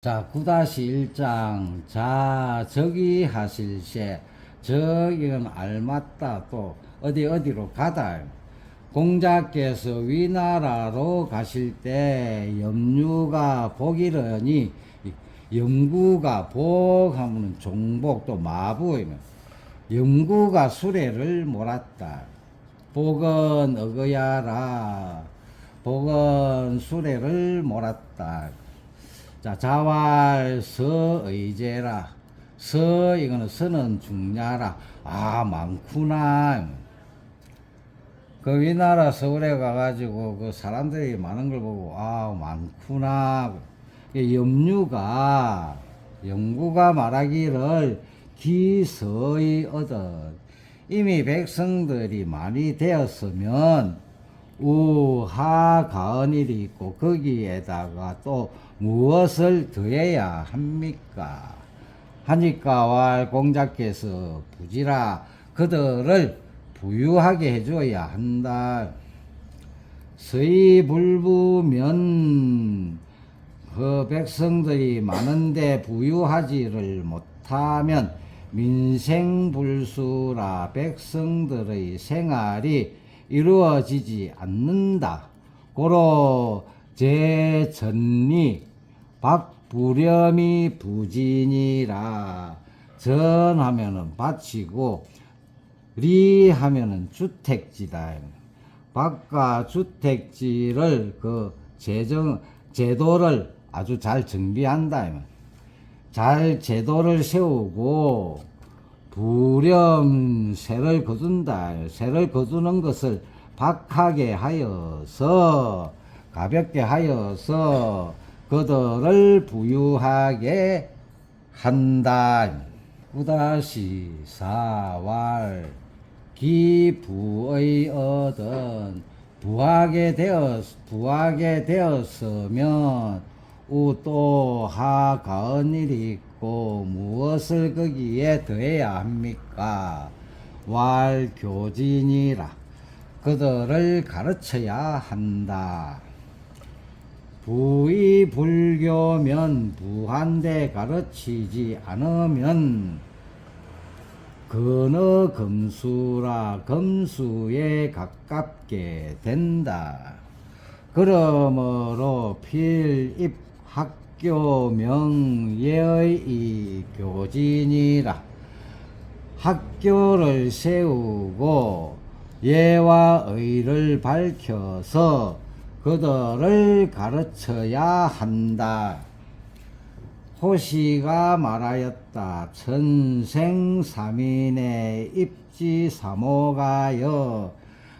자, 9-1장. 자, 저기 하실세. 저기는 알맞다. 또, 어디, 어디로 가다. 공자께서 위나라로 가실 때, 염류가 복이러니, 염구가 복 하면 종복, 또 마부이면, 염구가 수레를 몰았다. 복은 어거야라. 복은 수레를 몰았다. 자, 자활 서의제라. 서 이거는 서는 중냐라. 아, 많구나. 그 위나라 서울에 가가지고 그 사람들이 많은 걸 보고 아, 많구나. 이 염류가 영구가 말하기를 기서의 얻은 이미 백성들이 많이 되었으면 우하 가은일이 있고 거기에다가 또 무엇을 더해야 합니까? 하니까 왈 공자께서 부지라 그들을 부유하게 해줘야 한다. 서희 불부면 그 백성들이 많은데 부유하지를 못하면 민생불수라 백성들의 생활이 이루어지지 않는다. 고로 제전리 박부렴이 부진이라 전 하면은 밭이고 리 하면은 주택지다. 박과 주택지를 그 재정 제도를 아주 잘 정비한다. 잘 제도를 세우고 부렴 새를 거둔다. 새를 거두는 것을 박하게 하여서 가볍게 하여서 그들을 부유하게 한다. 구다시 사왈 기부의 얻은 부하게 되었 부하게 되었으면 우또 하 가은 일이 있고 무엇을 거기에 더해야 합니까? 왈교진이라 그들을 가르쳐야 한다. 부의 불교면 부한데 가르치지 않으면 근어 금수라 금수에 가깝게 된다. 그러므로 필입 학 교명예의 이 교진이라 학교를 세우고 예와 의를 밝혀서 그들을 가르쳐야 한다. 호시가 말하였다. 천생삼인의 입지사모가여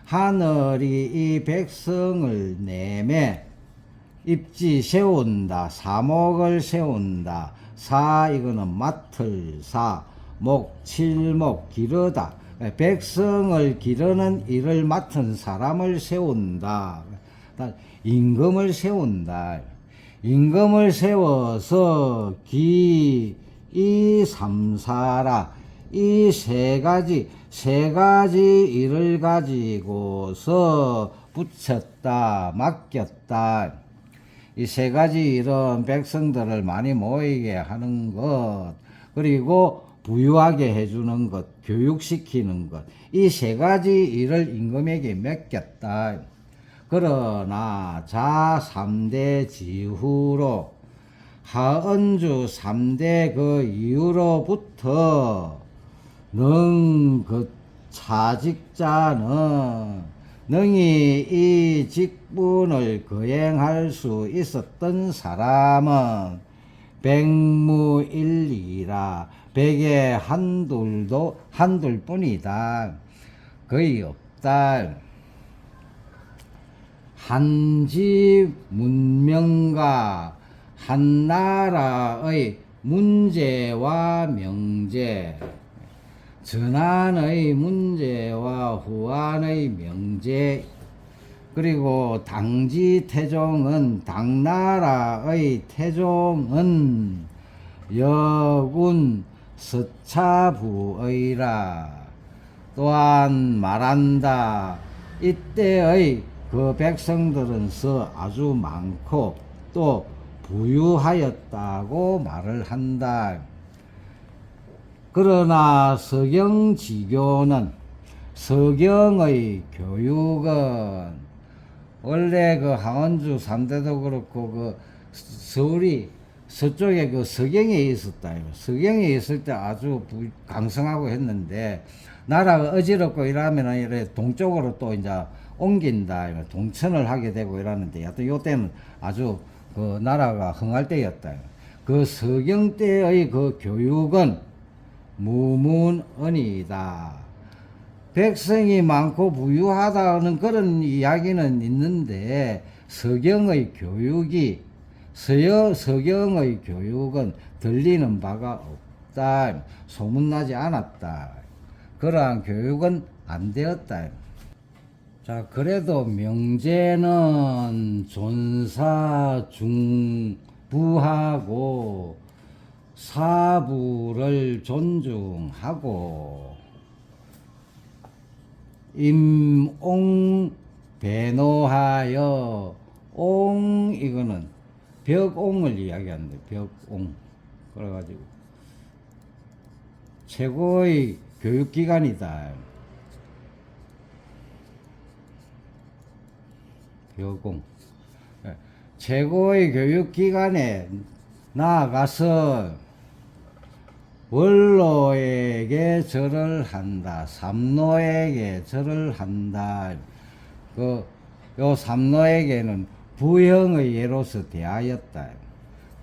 하늘이 이 백성을 내매 입지 세운다. 사목을 세운다. 사 이거는 맡을 사. 목 칠목 기르다. 백성을 기르는 일을 맡은 사람을 세운다. 임금을 세운다. 임금을 세워서 기, 이, 삼사라. 이 세 가지, 세 가지 일을 가지고서 붙였다, 맡겼다. 이 세 가지 일은 백성들을 많이 모이게 하는 것, 그리고 부유하게 해주는 것, 교육시키는 것. 이 세 가지 일을 임금에게 맡겼다. 그러나 자 3대 지후로 하은주 3대 그 이후로부터 능그 차직자는 능히 이 직분을 거행할 수 있었던 사람은 백무일이라 백에 한둘도 한둘뿐이다. 거의 없다. 한집 문명과 한 나라의 문제와 명제, 전환의 문제와 후환의 명제, 그리고 당지 태종은 당나라의 태종은 여군 서차부의라 또한 말한다. 이때의 그 백성들은 서 아주 많고 또 부유하였다고 말을 한다. 그러나 서경 지교는 서경의 교육은 원래 그 항원주 삼대도 그렇고 그 서울이 서쪽에 그 서경에 있었다. 서경에 있을 때 아주 부- 강성하고 했는데 나라가 어지럽고 이러면은 이래 동쪽으로 또 이제 옮긴다. 동천을 하게 되고 이러는데 여튼 요때는 아주 그 나라가 흥할 때였다. 그 서경 때의 그 교육은 무문언이다. 백성이 많고 부유하다는 그런 이야기는 있는데 서경의 교육이 서여 서경의 교육은 들리는 바가 없다. 소문나지 않았다. 그러한 교육은 안 되었다. 자, 그래도 명제는 존사 중부하고 사부를 존중하고 임옹 배노하여 옹 이거는 벽옹을 이야기하는데 벽옹. 그래가지고 최고의 교육기관이다. 벽옹. 예, 최고의 교육기관에 나아가서 원로에게 절을 한다. 삼노에게 절을 한다. 그, 요 삼노에게는 부형의 예로서 대하였다.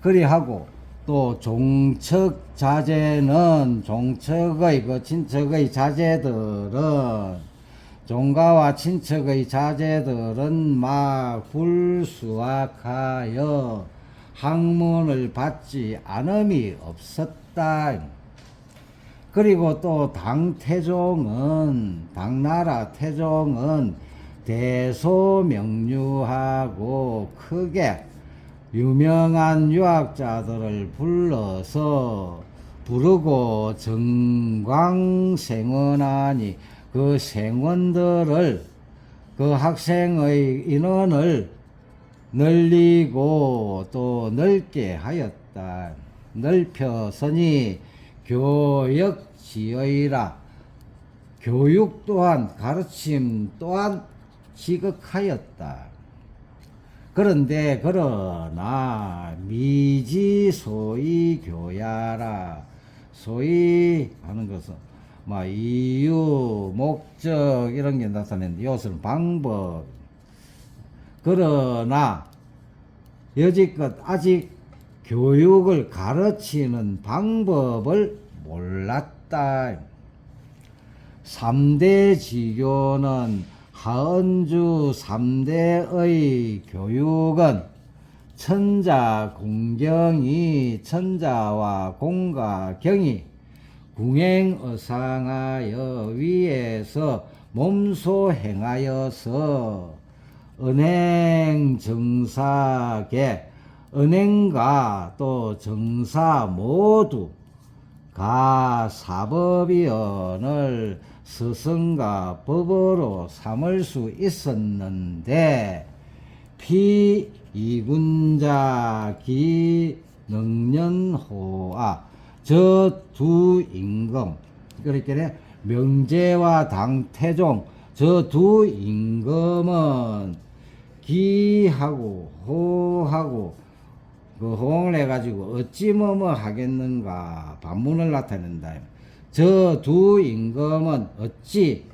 그리하고 또 종척 자제는 종척의 그 친척의 자제들은 종가와 친척의 자제들은 막 불수학하여 학문을 받지 않음이 없었다. 그리고 또 당태종은 당나라 태종은 대소명류하고 크게 유명한 유학자들을 불러서 부르고 정광생원하니 그 생원들을 그 학생의 인원을 늘리고 또 넓게 하였다. 넓혀서니 교역지의라 교육 또한 가르침 또한 지극하였다. 그런데 그러나 미지 소위 교야라 소위 하는 것은 뭐 이유 목적 이런 게 나타내는데 이것은 방법 그러나 여지껏 아직 교육을 가르치는 방법을 몰랐다. 삼대 지교는 하은주 삼대의 교육은 천자 공경이 천자와 공과 경이 궁행 어상하여 위에서 몸소 행하여서 은행 정사계 은행과 또 정사 모두 가 사법위원을 스승과 법으로 삼을 수 있었는데 피 이군자 기 능년호아 저 두 임금 그렇게 명제와 당태종 저 두 임금은 기하고 호하고 그 호응을 해가지고 어찌 뭐뭐 하겠는가 반문을 나타낸다. 저 두 임금은 어찌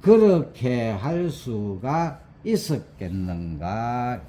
그렇게 할 수가 있었겠는가?